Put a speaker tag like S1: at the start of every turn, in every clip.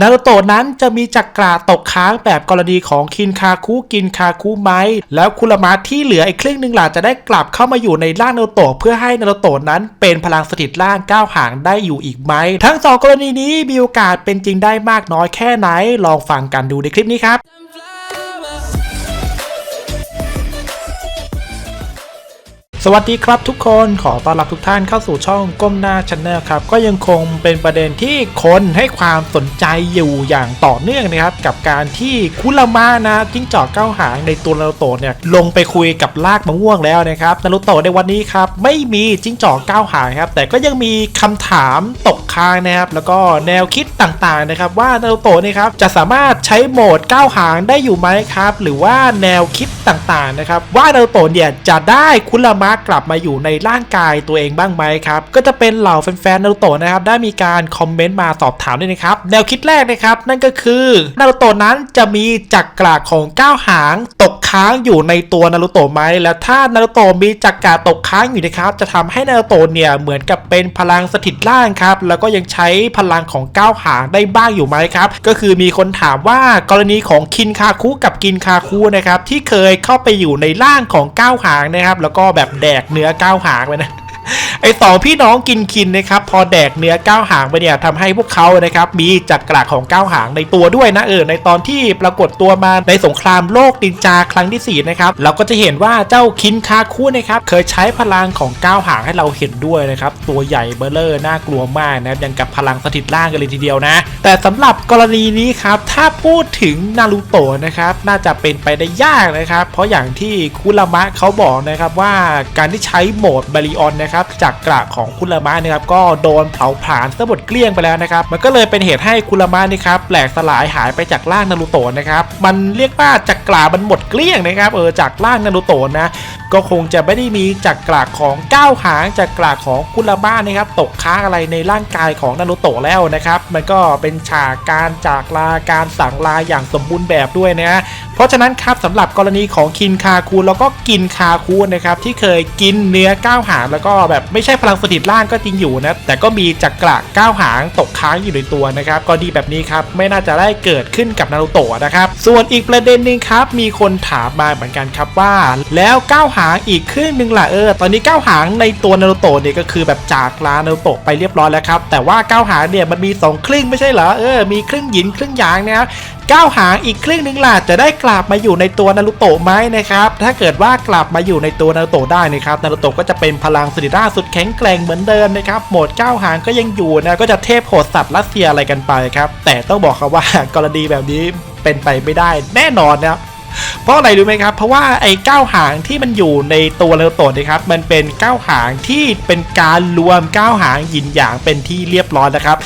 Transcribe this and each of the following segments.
S1: นารูโตะนั้นจะมีจักราตกค้างแบบกรณีของคินคาคุกินคาคุไหมแล้วคุรามะที่เหลืออีกครึ่งหนึ่งหล่ะจะได้กลับเข้ามาอยู่ในร่างนารูโตะเพื่อให้นารูโตะนั้นเป็นพลังสถิตร่างก้าวหางได้อยู่อีกไหม ทั้งสองกรณีนี้มีโอกาสเป็นจริงได้มากน้อยแค่ไหนลองฟังกันดูในคลิปนี้ครับ สวัสดีครับทุกคนขอต้อนรับทุกท่านเข้าสู่ช่องก้มหน้าช n แนลครับ ก็ยังคงเป็นประเด็นที่คนให้ความสนใจอยู่อย่างต่อเนื่องนะครับ กับการที่คุรามานะจิ้งจอกเก้าหางในตัวนารูโตะเนี่ยลงไปคุยกับลากมะม่วงแล้วนะครับนารูโตะในวันนี้ครับไม่มีจิ้งจอกเก้าหางครับ แต่ก็ยังมีคำถามตกค้างนะครับ แล้วก็แนวคิดต่างๆนะครับ ว่านารูโตะนี่ครับจะสามารถใช้โหมดก้าวหางได้อยู่ไหมครับ หรือว่าแนวคิดต่างๆนะครับ ว่านารูโตะเนี่ยจะได้คุรามะกลับมาอยู่ในร่างกายตัวเองบ้างไหมครับ ก็จะเป็นเหล่าแฟนๆนารูโตะนะครับ ได้มีการคอมเมนต์มาสอบถามด้วยนะครับ แนวคิดแรกนะครับ นั่นก็คือนารูโตะนั้นจะมีจักราของก้าวหางตกค้างอยู่ในตัวนารูโตะไหมแล้วถ้านารูโตะมีจักรตกค้างอยู่นะครับ จะทำให้นารูโตะเนี่ยเหมือนกับเป็นพลังสถิตร่างครับแล้วก็ยังใช้พลังของก้าวหางได้บ้างอยู่ไหมครับ ก็คือมีคนถามว่ากรณีของคินคาคุกับกินคาคุนะครับที่เคยเข้าไปอยู่ในร่างของก้าวหางนะครับ แล้วก็แบบแดกเนื้อก้าวหางไปนะ ไอสองพี่น้องกินคินนะครับพอแดกเนื้อก้าวหางไปเนี่ยทำให้พวกเขานะครับมีจักระของก้าวหางในตัวด้วยนะเออในตอนที่ปรากฏตัวมาในสงครามโลกดินจาครั้งที่4นะครับเราก็จะเห็นว่าเจ้าคินคาคุนะครับเคยใช้พลังของก้าวหางให้เราเห็นด้วยนะครับตัวใหญ่เบลเลอร์น่ากลัวมากนะครับยังกับพลังสถิตร่างกันเลยทีเดียวนะ แต่สำหรับกรณีนี้ครับถ้าพูดถึงนารูโตะนะครับน่าจะเป็นไปได้ยากนะครับ เพราะอย่างที่คุรามะเขาบอกนะครับว่าการที่ใช้โหมดบริออนนะครับจากกระของคุรามะนะครับก็โดนเผาผลาญซะหมดเกลี้ยงไปแล้วนะครับมันก็เลยเป็นเหตุให้คุรามะนี่ครับแหลกสลายหายไปจากร่างนารูโตะนะครับมันเรียกว่าจักรามันหมดเกลี้ยงนะครับเออจากร่างนารูโตะนะ ก็คงจะไม่ได้มีจักราของก้าวหางจักราของคุรามะนะครับ ตกค้างอะไรในร่างกายของนารูโตะแล้วนะครับ มันก็เป็นฉากการจากลาการสั่งลาอย่างสมบูรณ์แบบด้วยนะเพราะฉะนั้นครับสำหรับกรณีของคินคาคูแล้วก็กินคาคูนะครับที่เคยกินเนื้อก้าวหางแล้วก็แบบไม่ใช่พลังสถิตร่างก็จริงอยู่นะแต่ก็มีจักระก้าวหางตกค้างอยู่ในตัวนะครับก็ดีแบบนี้ครับไม่น่าจะได้เกิดขึ้นกับนารูโตะนะครับส่วนอีกประเด็นหนึ่งครับมีคนถามมาเหมือนกันครับว่า แล้วก้าวหางอีกครึ่งหนึ่งล่ะเออ ตอนนี้ก้าวหางในตัวนารูโตะเนี่ยก็คือแบบจากลานารูโตะไปเรียบร้อยแล้วครับ แต่ว่าก้าวหางเนี่ยมันมีสองครึ่งไม่ใช่เหรอ เออ มีครึ่งหยินครึ่งหยางนะครับก้าวหางอีกครึ่งหนึ่งล่ะจะได้กลับมาอยู่ในตัวนารุโตะไหมนะครับ ถ้าเกิดว่ากลับมาอยู่ในตัวนารุโตะได้นะครับนารุโตะก็จะเป็นพลังสติร่าสุดแข็งแกร่งเหมือนเดิมนะครับโหมดก้าวหางก็ยังอยู่นะก็จะเทพโหดสัตว์รัสเซียอะไรกันไปครับแต่ต้องบอกครับว่ากรณีแบบนี้เป็นไปไม่ได้แน่นอนนะครับ เพราะอะไรรู้ไหมครับ เพราะว่าไอ้ก้าวหางที่มันอยู่ในตัวนารูโตะนะครับ มันเป็นก้าวหางที่เป็นการรวมก้าวหางหยินหยางเป็นที่เรียบร้อยนะครับ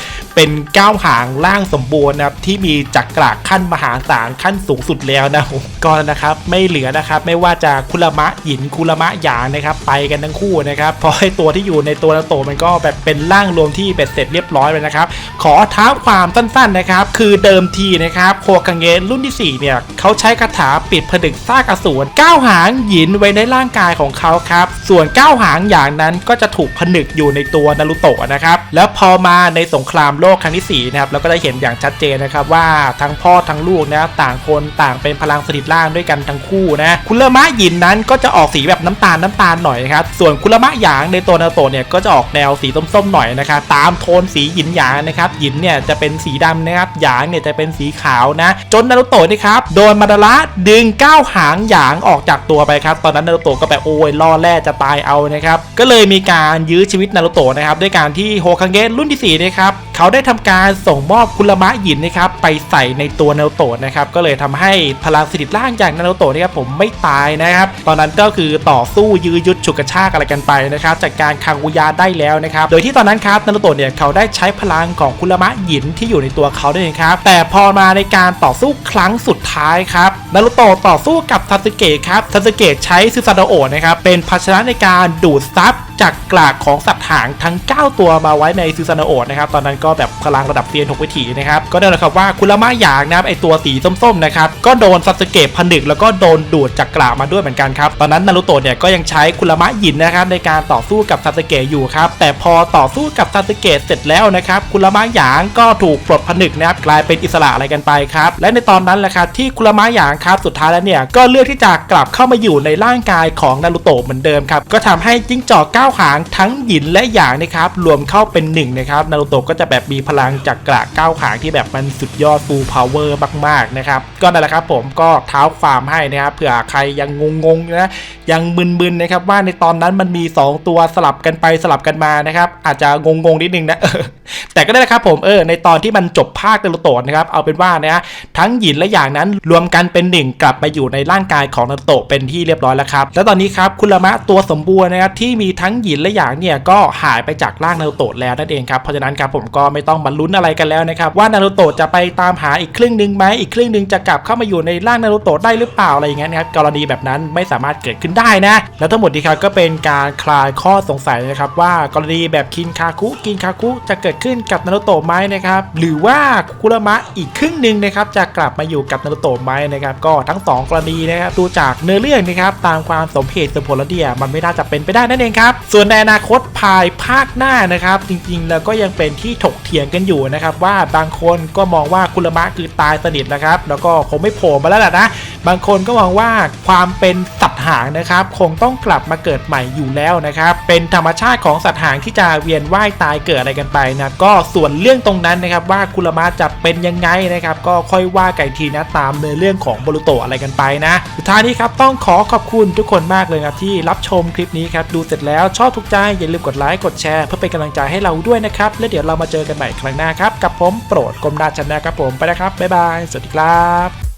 S1: เป็นก้าวหางล่างสมบูรณ์นะครับที่มีจักราขั้นมหาศาลขั้นสูงสุดแล้วนะผมก็นะครับไม่เหลือนะครับไม่ว่าจะคุรามะหยินคุรามะหยางนะครับไปกันทั้งคู่นะครับเพราะไอ้ตัวที่อยู่ในตัวนารูโตมันก็แบบเป็นร่างรวมที่เป็ดเสร็จเรียบร้อยไปนะครับขอท้าความสั้นๆนะครับคือเดิมทีนะครับโคกังเงรุ่นที่ 4 เนี่ยเขาใช้คาถาปิดผนึกซากอสูรก้าวหางหยินไว้ในร่างกายของเขาครับส่วนก้าวหางอย่างนั้นก็จะถูกผนึกอยู่ในตัวนารูโตะนะครับแล้วพอมาในสงครามโลกครั้งที่ 4 นะครับเราก็ได้เห็นอย่างชัดเจนนะครับว่าทั้งพ่อทั้งลูกนะต่างคนต่างเป็นพลังสถิตร่างด้วยกันทั้งคู่นะคุรามะหยินนั้นก็จะออกสีแบบน้ำตาลน้ำตาลหน่อยนะครับส่วนคุรามะหยางในตัวนารูโตะเนี่ยก็จะออกแนวสีส้มๆหน่อยนะครับตามโทนสีหยินหยางนะครับหยินเนี่ยจะเป็นสีดำนะครับหยางเนี่ยจะเป็นสีขาวนะ จนนารูโตะนี่ครับโดนมาดาระดึงก้าวหางหยางออกจากตัวไปครับตอนนั้นนารูโตะก็แบบโอ้ยล่อแร่จะตายเอานะครับก็เลยมีการยื้อชีวิตนารูโตะนะครับด้วยการที่โฮคังเกะรุ่นที่4นะครับ เขาได้ทำการส่งมอบคุรามะหยินนะครับไปใส่ในตัวนาโตะนะครับก็เลยทำให้พลังสถิตร่างอย่างนาโตะนะครับผมไม่ตายนะครับ ตอนนั้นก็คือต่อสู้ยื้อยุดฉุกกระชากอะไรกันไปนะครับจากการคังอุยาได้แล้วนะครับโดยที่ตอนนั้นครับนาโตะเนี่ยเขาได้ใช้พลังของคุรามะหยินที่อยู่ในตัวเขาด้วยนะครับแต่พอมาในการต่อสู้ครั้งสุดท้ายครับนารูโตะต่อสู้กับซาสึเกะครับซาสึเกะใช้ซึซาโดโอะนะครับเป็นภาชนะในการดูดซับ จากกลากของสัตว์หางทั้ง 9 ตัวมาไว้ในซูซานโอะนะครับตอนนั้นก็แบบพลังระดับเซียนหกวิถีนะครับก็ได้เลยครับว่าคุรามะหยางนะครับไอตัวสีส้มๆนะครับก็โดนซาสเกะผนึกแล้วก็โดนดูดจากกลากมาด้วยเหมือนกันครับตอนนั้นนารูโตะเนี่ยก็ยังใช้คุรามะหยินนะครับในการต่อสู้กับซาสเกะอยู่ครับแต่พอต่อสู้กับซาสเกะเสร็จแล้วนะครับคุรามะหยางก็ถูกปลดผนึกนะครับกลายเป็นอิสระอะไรกันไปครับและในตอนนั้นแหละครับที่คุรามะหยางครับสุดท้ายแล้วเนี่ยก็เลือกที่จะกลับเข้ามาอยู่ในร่างกายของนารูโตะเหมือนเดิมครับก็ทำให้จิ้งจอกก้าหางทั้งหยินและหยางนะครับรวมเข้าเป็นหนึ่งนะครับนารูโตะก็จะแบบมีพลังจากกระก้าหางที่แบบมันสุดยอดฟูลพาวเวอร์มากๆนะครับก็นั่นแหละครับผมก็เท้าความให้นะครับเผื่อใครยังงงๆนะยังมึนๆนะครับว่าในตอนนั้นมันมี 2 ตัวสลับกันไปสลับกันมานะครับอาจจะงงๆนิดนึงนะแต่ก็ได้นะครับผมเออในตอนที่มันจบภาคนารูโตะนะครับเอาเป็นว่านะทั้งหยินและหยางนั้นรวมกันเป็นหนึ่งกลับมาอยู่ในร่างกายของนารูโตะเป็นที่เรียบร้อยแล้วครับแล้วตอนนี้ครับคุรามะตัวสมบูรณ์นะครับที่มีทั้งหยินและหยางเนี่ยก็หายไปจากร่างนารูโตะแล้วนั่นเองครับเพราะฉะนั้นครับผมก็ไม่ต้องมาลุ้นอะไรกันแล้วนะครับว่านารูโตะจะไปตามหาอีกครึ่งหนึ่งไหมอีกครึ่งหนึ่งจะกลับเข้ามาอยู่ในร่างนารูโตะได้หรือเปล่าอะไรอย่างเงี้ยนะครับกรณีแบบนั้นไม่สามารถเกิดขึ้นได้นะ แล้วทั้งหมดนี้ครับก็เป็นการคลายข้อสงสัยนะครับว่ากรณีแบบคินคาคุกินคาคุจะเกิดขึ้นกับนารูโตะไหมนะครับหรือว่าคุรามะอีกครึ่งหนึ่งนะครับจะกลับมาอยู่กับนารูโตะไหมนะครับก็ทั้งสองกรณีนะครับดูจากเนื้อเรื่องนะครับตามความสมเหตุสมผลแล้วเนี่ยมันไม่น่าจะเป็นไปได้นั่นเองครับส่วนในอนาคตภายภาคหน้านะครับ จริงๆ แล้วก็ยังเป็นที่ถกเถียงกันอยู่นะครับ ว่าบางคนก็มองว่าคุรมะคือตายสนิทนะครับ แล้วก็คงไม่โผล่มาแล้วล่ะนะ บางคนก็มองว่าความเป็นสัตว์หางนะครับ คงต้องกลับมาเกิดใหม่อยู่แล้วนะครับ เป็นธรรมชาติของสัตว์หางที่จะเวียนว่ายตายเกิดอะไรกันไปนะก็ส่วนเรื่องตรงนั้นนะครับว่าคุรมะจะเป็นยังไงนะครับ ก็ค่อยว่ากันทีนะตามในเรื่องของบรูโตอะไรกันไปนะสุดท้ายนี้ครับต้องขอขอบคุณทุกคนมากเลยครับที่รับชมคลิปนี้ครับดูเสร็จแล้วชอบถูกใจอย่าลืมกดไลค์กดแชร์เพื่อเป็นกำลังใจให้เราด้วยนะครับแล้วเดี๋ยวเรามาเจอกันใหม่ครั้งหน้าครับกับผมโปรดกรมนาชนะครับผมไปนะครับบ๊ายบายสวัสดีครับ